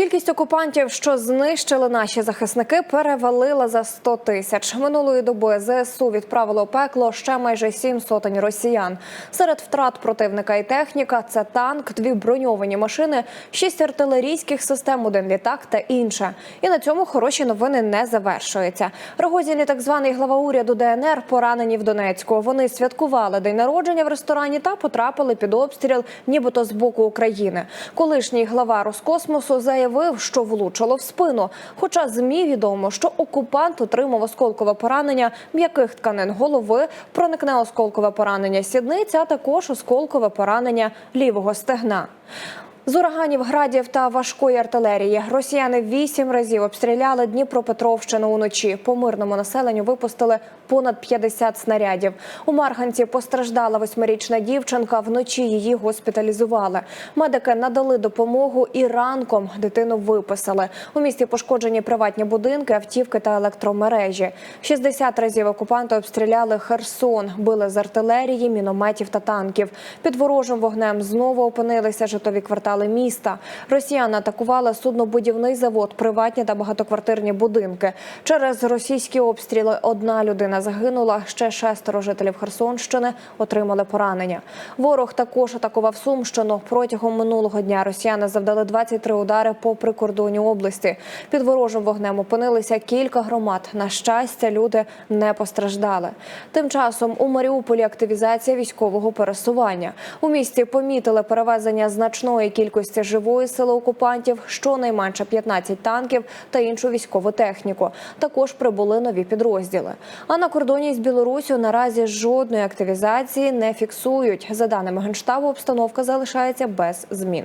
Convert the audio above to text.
Кількість окупантів, що знищили наші захисники, перевалила за 100 тисяч. Минулої доби ЗСУ відправило пекло ще майже сім сотень росіян. Серед втрат противника і техніка це танк, дві броньовані машини, шість артилерійських систем, один літак та інше. І на цьому хороші новини не завершуються. Рогозін і так званий глава уряду ДНР поранені в Донецьку. Вони святкували день народження в ресторані та потрапили під обстріл, нібито з боку України. Колишній глава Роскосмосу заявив, що влучило в спину. Хоча змі відомо, що окупант отримав осколкове поранення м'яких тканин голови, проникне осколкове поранення сідниць, а також осколкове поранення лівого стегна. З ураганів градів та важкої артилерії росіяни вісім разів обстріляли Дніпропетровщину уночі. По мирному населенню випустили понад 50 снарядів. У Марганці постраждала восьмирічна дівчинка. Вночі її госпіталізували. Медики надали допомогу і ранком дитину виписали. У місті пошкоджені приватні будинки, автівки та електромережі. 60 разів окупанти обстріляли Херсон, били з артилерії, мінометів та танків. Під ворожим вогнем знову опинилися житлові квартали міста. Росіяни атакували суднобудівний завод, приватні та багатоквартирні будинки. Через російські обстріли одна людина загинула. Ще шестеро жителів Херсонщини отримали поранення. Ворог також атакував Сумщину. Протягом минулого дня росіяни завдали 23 удари по прикордонню області. Під ворожим вогнем опинилися кілька громад. На щастя, люди не постраждали. Тим часом у Маріуполі активізація військового пересування. У місті помітили перевезення значної кількості живої сили окупантів, щонайменше 15 танків та іншу військову техніку. Також прибули нові підрозділи. А на кордоні з Білоруссю наразі жодної активізації не фіксують. За даними генштабу, обстановка залишається без змін.